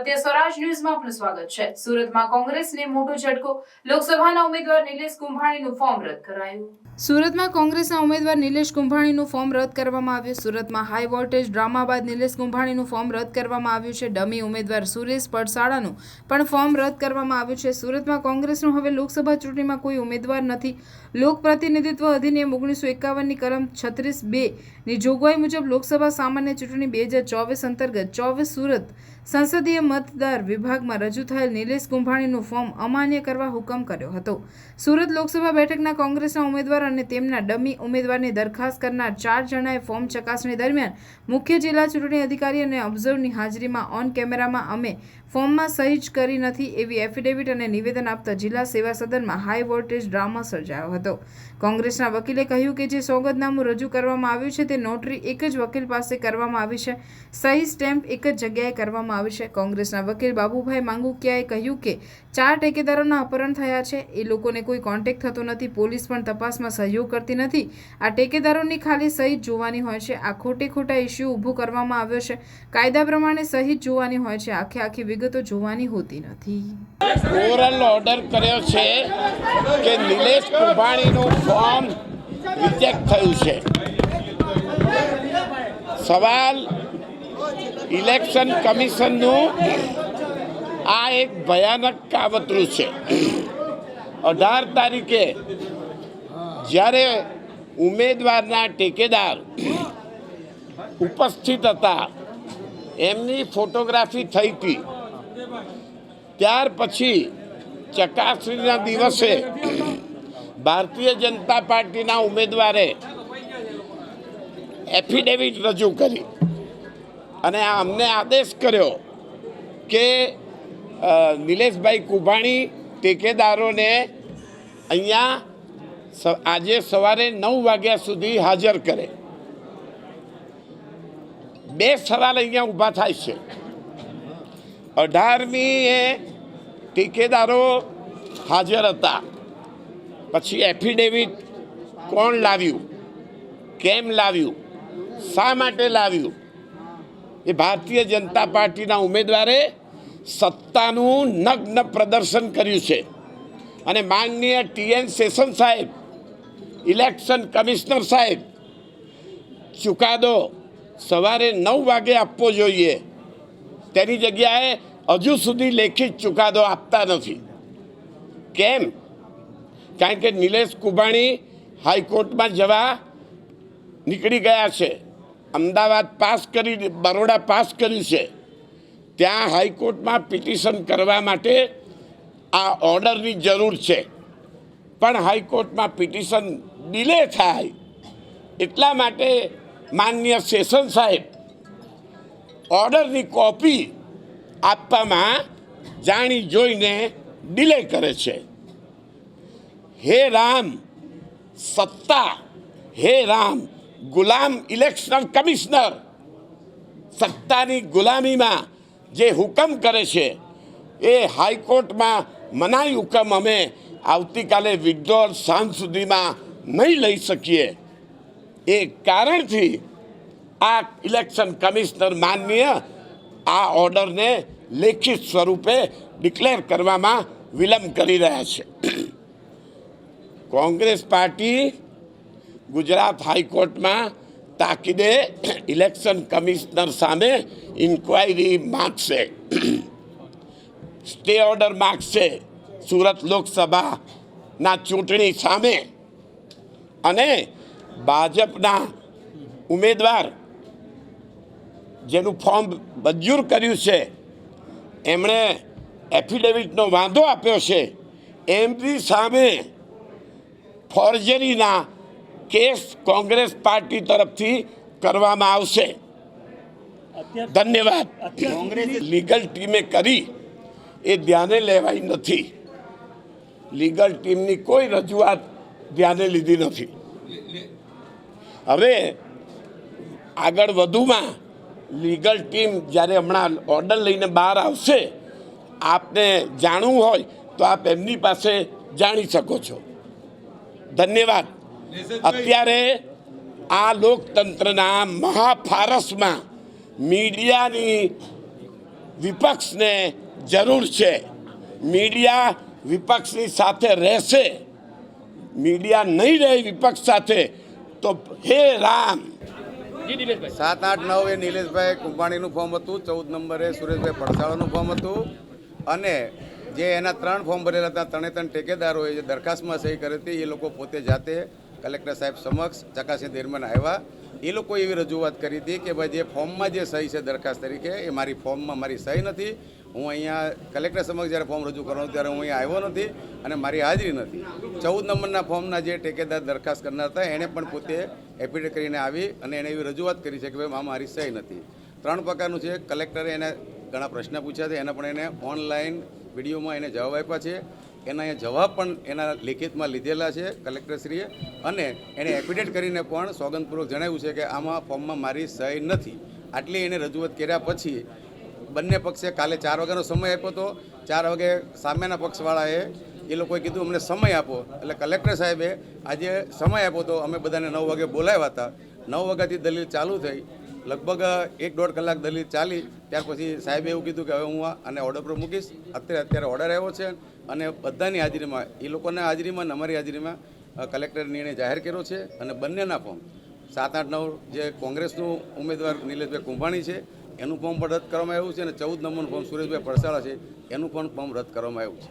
સત્ય સ્વરાજ ન્યૂઝમાં આપનું સ્વાગત છે. સુરતમાં કોંગ્રેસને મોટો ઝટકો. લોકસભાના ઉમેદવાર નિલેશ કુંભાણીનું ફોર્મ રદ કરાયું. સુરતમાં કોંગ્રેસના ઉમેદવાર નિલેશ કુંભાણીનું ફોર્મ રદ કરવામાં આવ્યું. સુરતમાં હાઈ વોલ્ટેજ ડ્રામા બાદ નિલેશ કુંભાણીનું ફોર્મ રદ કરવામાં આવ્યું છે. ડમી ઉમેદવાર સુરેશ પડસાળાનું પણ ફોર્મ રદ કરવામાં આવ્યું છે. સુરતમાં કોંગ્રેસનું હવે લોકસભા ચૂંટણીમાં કોઈ ઉમેદવાર નથી. લોક પ્રતિનિધિત્વ અધિનિયમ ઓગણીસો એકાવનની કલમ છત્રીસ બે ની જોગવાઈ મુજબ લોકસભા સામાન્ય ચૂંટણી બે હજાર ચોવીસ અંતર્ગત ચોવીસ સુરત સંસદીય મતદાર વિભાગમાં રજૂ થયેલ નિલેશ કુંભાણીનું ફોર્મ અમાન્ય કરવા હુકમ કર્યો હતો. સુરત લોકસભા બેઠકના કોંગ્રેસના ઉમેદવાર અને તેમના ડમી ઉમેદવારની દરખાસ્ત કરનાર ચાર જણાએ ફોર્મ ચકાસણી દરમિયાન મુખ્ય જિલ્લા ચૂંટણી અધિકારી અને ઓબ્ઝર્વની હાજરીમાં ઓન કેમેરામાં અમે ફોર્મમાં સહી જ કરી નથી એવી એફિડેવિટ અને નિવેદન આપતા જિલ્લા સેવા સદનમાં હાઈ વોલ્ટેજ ડ્રામા સર્જાયો હતો. કોંગ્રેસના વકીલે કહ્યું કે જે સોગંદનામું રજૂ કરવામાં આવ્યું છે તે નોટરી એક જ વકીલ પાસે કરવામાં આવી છે. સહી સ્ટેમ્પ એક જ જગ્યાએ કરવામાં આવી છે. કોંગ્રેસના વકીલ બાબુભાઈ માંગુકિયાએ કહ્યું કે ચાર ટેકેદારોના અપહરણ થયા છે. એ લોકોને કોઈ કોન્ટેક્ટ થતો નથી. પોલીસ પણ તપાસમાં સહયોગ કરતી નથી. આ ટેકેદારોની ખાલી સહી જોવાની હોય છે. આ ખોટે ખોટા ઇસ્યુ ઊભો કરવામાં આવ્યો છે. કાયદા પ્રમાણે સહી જોવાની હોય છે. આખે આખી વિગતો જોવાની હોતી નથી. ઓર્ડર કર્યો છે કે નિલેશ ફોર્મ રિજેક્ટ થયું છે. સવાલ ઇલેક્શન કમિશનનું આ એક ભયાનક કાવતરું છે. અઢાર તારીખે જ્યારે ઉમેદવારના ટેકેદાર ઉપસ્થિત હતા, એમની ફોટોગ્રાફી થઈ હતી. ત્યાર પછી ચકાસણીના દિવસે ભારતીય જનતા પાર્ટીના ઉમેદવારે એફિડેવિટ રજૂ કરી. અને આ અમને આદેશ કર્યો કે નિલેશભાઈ કુભાણી ટેકેદારોને અહીંયા આજે સવારે નવ વાગ્યા સુધી હાજર કરે. બે સવાલ અહીંયા ઊભા થાય છે. અઢારમી એ ટેકેદારો હાજર હતા. પછી એફિડેવિટ કોણ લાવ્યું? કેમ લાવ્યું? શા માટે લાવ્યું? એ ભારતીય જનતા પાર્ટીના ઉમેદવારે સત્તાનું નગ્ન પ્રદર્શન કર્યું છે. અને માનનીય ટીએન શેષન સાહેબ, ઇલેક્શન કમિશનર સાહેબ, ચુકાદો સવારે નવ વાગે આપવો જોઈએ. તેની જગ્યાએ હજુ સુધી લેખિત ચુકાદો આપતા નથી. કેમ? કારણ કે નિલેશ કુભાણી હાઈકોર્ટમાં જવા નીકળી ગયા છે. અમદાવાદ પાસ કરી, બરોડા પાસ કરી છે. ત્યાં હાઈકોર્ટમાં પિટિશન કરવા માટે આ ઓર્ડરની જરૂર છે. પણ હાઈકોર્ટમાં પિટિશન ડિલે થાય એટલા માટે માન્ય સેશન સાહેબ ઓર્ડરની કોપી આપવામાં જાણી જોઈને ડિલે કરે છે. હે રામ, સત્તા, હે રામ ગુલામ ઇલેક્શન કમિશનર. સત્તાની ગુલામીમાં જે હુકમ કરે છે, એ હાઈકોર્ટમાં મનાઈ હુકમ અમે આવતીકાલે વિડ્રોલ સાંજ સુધીમાં નહીં લઈ શકીએ. એ કારણથી આ ઇલેક્શન કમિશનર માનનીય આ ઓર્ડરને લેખિત સ્વરૂપે ડિક્લેર કરવામાં વિલંબ કરી રહ્યા છે. કોંગ્રેસ પાર્ટી ગુજરાત હાઈકોર્ટમાં તાકીદે ઇલેક્શન કમિશનર સામે ઇન્ક્વાયરી માગશે. સ્ટે ઓર્ડર માગશે સુરત લોકસભાના ચૂંટણી સામે. અને ભાજપના ઉમેદવાર જેનું ફોર્મ મંજૂર કર્યું છે, એમણે એફિડેવિટનો વાંધો આપ્યો છે, એમની સામે ફોર્જરીના કેસ કોંગ્રેસ પાર્ટી તરફથી કરવામાં આવશે. ધન્યવાદ. કોંગ્રેસ લીગલ ટીમે કરી એ ધ્યાને લેવાઈ નથી. લીગલ ટીમની કોઈ રજૂઆત ધ્યાને લીધી નથી. હવે આગળ વધુમાં લીગલ ટીમ જ્યારે હમણાં ઓર્ડર લઈને બહાર આવશે આપને જાણવું હોય તો આપ એમની પાસે જાણી શકો છો. ધન્યવાદ. અત્યારે આ લોકતંત્રના મહાફારસમાં મીડિયાની વિપક્ષને જરૂર છે. મીડિયા વિપક્ષની સાથે રહેશે. મીડિયા નહીં રહે વિપક્ષ સાથે તો હે રામ. સાત આઠ નવ એ નિલેશભાઈ કુંભાણીનું ફોર્મ હતું ચૌદ નંબરે સુરેશભાઈ પડસાળાનું ફોર્મ હતું. અને જે એના ત્રણ ફોર્મ ભરેલા હતા ત્રણે ત્રણ ઠેકેદારોએ જે દરખાસ્તમાં સહી કરી હતી એ લોકો પોતે જાતે કલેક્ટર સાહેબ સમક્ષ ચકાસણી દરમિયાન આવ્યા. એ લોકોએ એવી રજૂઆત કરી હતી કે ભાઈ જે ફોર્મમાં જે સહી છે દરખાસ્ત તરીકે, એ મારી ફોર્મમાં મારી સહી નથી. હું અહીંયા કલેક્ટર સમક્ષ જ્યારે ફોર્મ રજૂ કરવાનું ત્યારે હું અહીંયા આવ્યો નથી અને મારી હાજરી નથી. ચૌદ નંબરના ફોર્મના જે ટેકેદાર દરખાસ્ત કરનાર હતા, એણે પણ પોતે એફિડેવિટ કરીને આવી અને એણે એવી રજૂઆત કરી છે કે ભાઈ મારી સહી નથી. ત્રણ પ્રકારનું છે. કલેક્ટરે એને ઘણા પ્રશ્ન પૂછ્યા છે. એના પણ એને ઓનલાઈન વિડીયોમાં એને જવાબ આપ્યા છે. એના અહીંયા જવાબ પણ એના લિખિતમાં લીધેલા છે કલેક્ટરશ્રીએ. અને એણે એફિડેટ કરીને પણ સોગંદપૂર્વક જણાવ્યું છે કે આમાં ફોર્મમાં મારી સહી નથી. આટલી એને રજૂઆત કર્યા પછી બંને પક્ષે કાલે ચાર વાગ્યાનો સમય આપ્યો હતો. ચાર વાગે સામેના પક્ષવાળાએ એ લોકોએ કીધું, અમને સમય આપો. એટલે કલેક્ટર સાહેબે આજે સમય આપ્યો હતો. અમે બધાને નવ વાગે બોલાવ્યા હતા. નવ વાગ્યાથી દલીલ ચાલુ થઈ. લગભગ એક દોઢ કલાક દલીલ ચાલી ત્યાર પછી સાહેબે એવું કીધું કે હવે હું આ આને ઓર્ડર પર મૂકીશ. અત્યારે અત્યારે ઓર્ડર આવ્યો છે અને બધાની હાજરીમાં એ લોકોના હાજરીમાં અને અમારી હાજરીમાં કલેક્ટર નિર્ણય જાહેર કર્યો છે અને બંનેના ફોર્મ સાત આઠ નવ જે કોંગ્રેસનું ઉમેદવાર નિલેશભાઈ કુંભાણી છે એનું ફોર્મ પણ રદ કરવામાં આવ્યું છે અને ચૌદ નંબરનું ફોર્મ સુરેશભાઈ પડસાળા છે એનું પણ ફોર્મ રદ કરવામાં આવ્યું છે.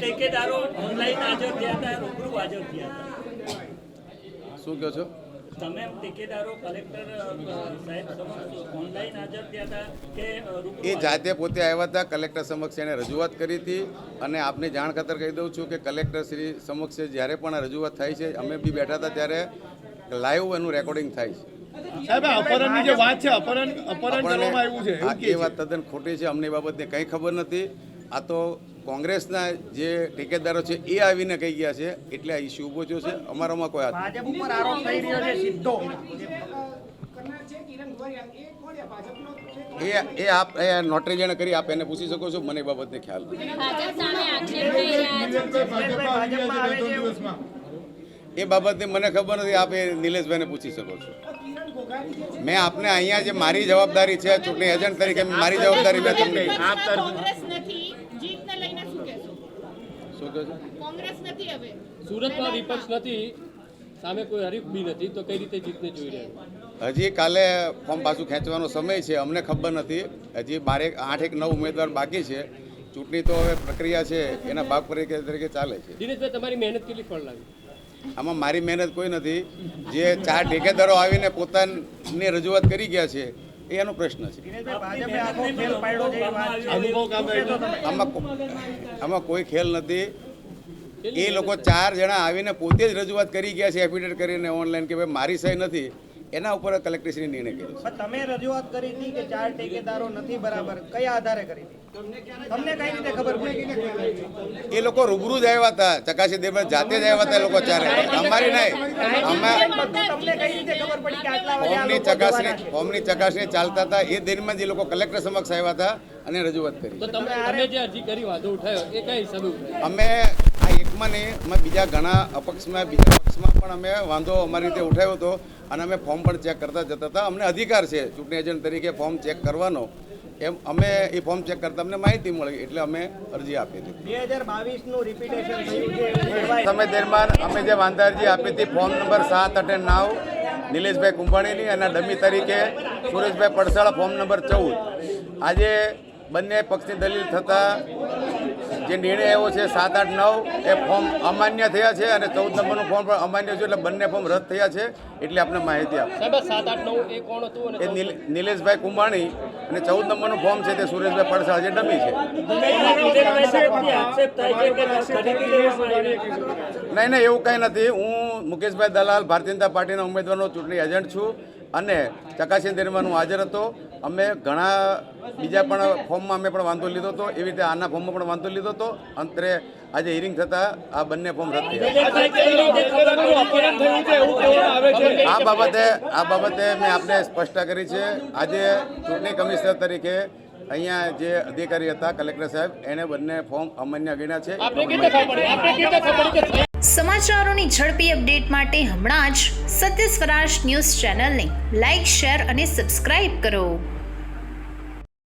ઠેકેદારો ઓનલાઈન હાજર થયા હતા રૂબરૂ હાજર થયા હતા. શું કહો છો? તમે ઠેકેદારો કલેક્ટર સાહેબ સમક્ષ ઓનલાઈન હાજર થયા હતા કે એ જાતે પોતે આવ્યા હતા કલેક્ટર સમક્ષ એણે રજૂઆત કરી હતી અને આપને જાણ ખાતર કહી દઉં છું કે કલેક્ટર શ્રી સમક્ષ જ્યારે પણ રજૂઆત થાય છે અમે બી બેઠા હતા ત્યારે લાઈવ એનું રેકોર્ડિંગ થાય છે. સાહેબ અપહરણની જે વાત છે અપહરણ અપહરણ કરવામાં આવ્યું છે એ વાત તદ્દન ખોટી છે અમને એ બાબતને કંઈ ખબર નથી. આ તો કોંગ્રેસના જે ઠેકેદારો છે એ આવીને કહી ગયા છે એટલે આ ઇસ્યુ ઊભો થયો છે. અમારામાં કોઈ. ભાજપ ઉપર આરોપ થઈ રહ્યો છે સીધો. એ એ આપ એ નોટરી જેણે કરી આપ એને પૂછી શકો છો મને એ બાબતને ખ્યાલ નથી. એ બાબતને મને ખબર નથી આપ એ નિલેશભાઈને પૂછી શકો છો. મેં આપને અહીંયા જે મારી જવાબદારી છે ચૂંટણી એજન્ટ તરીકે મારી જવાબદારી મેં તમને શું કહો છો? કોંગ્રેસ નથી હવે. સુરતમાં વિપક્ષ નથી સામે કોઈ હરીફ બી નથી તો કઈ રીતે જીતને જોઈ રહ્યા હજી કાલે ફોર્મ પાછું ખેંચવાનો સમય છે અમને ખબર નથી. હજી બારેક આઠ એક નવ ઉમેદવાર બાકી છે. ચૂંટણી તો હવે પ્રક્રિયા છે એના ભાગ તરીકે તરીકે ચાલે છે. દિનેશભાઈ તમારી મહેનત કેટલી ફળ લાગી? આમાં મારી મહેનત કોઈ નથી. જે ચાર ઠેકેદારો આવીને પોતાની રજૂઆત કરી ગયા છે એ એનો પ્રશ્ન છે. આમાં કોઈ ખેલ નથી. એ લોકો ચાર જણા આવીને પોતે જ રજૂઆત કરી ગયા છે એફિડેટ કરીને ઓનલાઈન કે ભાઈ મારી સહી નથી. એના ઉપર કલેક્ટરશ્રી નિર્ણય કર્યો તમે રજૂઆત કરી હતી કે ચાર ઠેકેદારો નથી બરાબર કયા આધારે કરી તમને કઈ રીતે ખબર પડી? એ લોકો રૂબરૂ જ આવ્યા હતા ચકાસી દેવ જાતે જ આવ્યા હતા એ લોકો ચારે. અમારી નહીં. અમે તમને કઈ રીતે ખબર પડી કે આટલા વાગે ફોર્મની ચકાસણી ફોર્મની ચકાસણી ચાલતા હતા. એ દિનમાં જે લોકો કલેક્ટર સમક્ષ આવ્યા હતા અને રજૂઆત કરી. તો તમે તમે જે અરજી કરી વાંધો ઉઠાયો એ કઈ હિસાબે અમે એકમાં નહીં અમે બીજા ઘણા અપક્ષમાં બીજા પક્ષમાં પણ અમે વાંધો અમારી રીતે ઉઠાવ્યો હતો અને અમે ફોર્મ પણ ચેક કરતા જતા હતા. અમને અધિકાર છે ચૂંટણી એજન્ટ તરીકે ફોર્મ ચેક કરવાનો. એમ અમે એ ફોર્મ ચેક કરતા અમને માહિતી મળી એટલે અમે અરજી આપી હતી. નું સમય દરમિયાન અમે જે વાંધા અરજી આપી હતી ફોર્મ નંબર સાત અઠે નવ નિલેશભાઈ કુંભાણીની અને ડમી તરીકે સુરેશભાઈ પડસાળા ફોર્મ નંબર ચૌદ. આજે બંને પક્ષની દલીલ થતાં જે નિર્ણય આવ્યો છે સાત આઠ નવ એ ફોર્મ અમાન્ય થયા છે અને ચૌદ નંબરનું ફોર્મ પણ અમાન્ય છે એટલે બંને ફોર્મ રદ થયા છે એટલે આપણે માહિતી આપી. સાત આઠ નવ એ કોણ હતું એ નિલેશભાઈ કુંભાણી અને ચૌદ નંબરનું ફોર્મ છે તે સુરેશભાઈ પડસા જે ડમી છે. નહીં નહીં એવું કંઈ નથી. હું મુકેશભાઈ દલાલ ભારતીય જનતા પાર્ટીના ઉમેદવારનો ચૂંટણી એજન્ટ છું. અને ચકાસણી દરમિયાન હું હાજર હતો. અમે ઘણા બીજા પણ ફોર્મમાં અમે પણ વાંધો લીધો હતો. એવી રીતે આના ફોર્મમાં પણ વાંધો લીધો હતો. અંતરે આજે હિયરિંગ થતાં આ બંને ફોર્મ રદ આ બાબતે આ બાબતે મેં આપને સ્પષ્ટતા કરી છે. આજે ચૂંટણી કમિશનર તરીકે અહીંયા જે અધિકારી હતા કલેક્ટર સાહેબ એને બંને ફોર્મ અમાન્ય ગણ્યા છે. સમાચારોની ઝડપી અપડેટ માટે હમણાં જ સત્ય સ્વરાજ ન્યૂઝ ચેનલને લાઇક શેર અને સબસ્ક્રાઇબ કરો.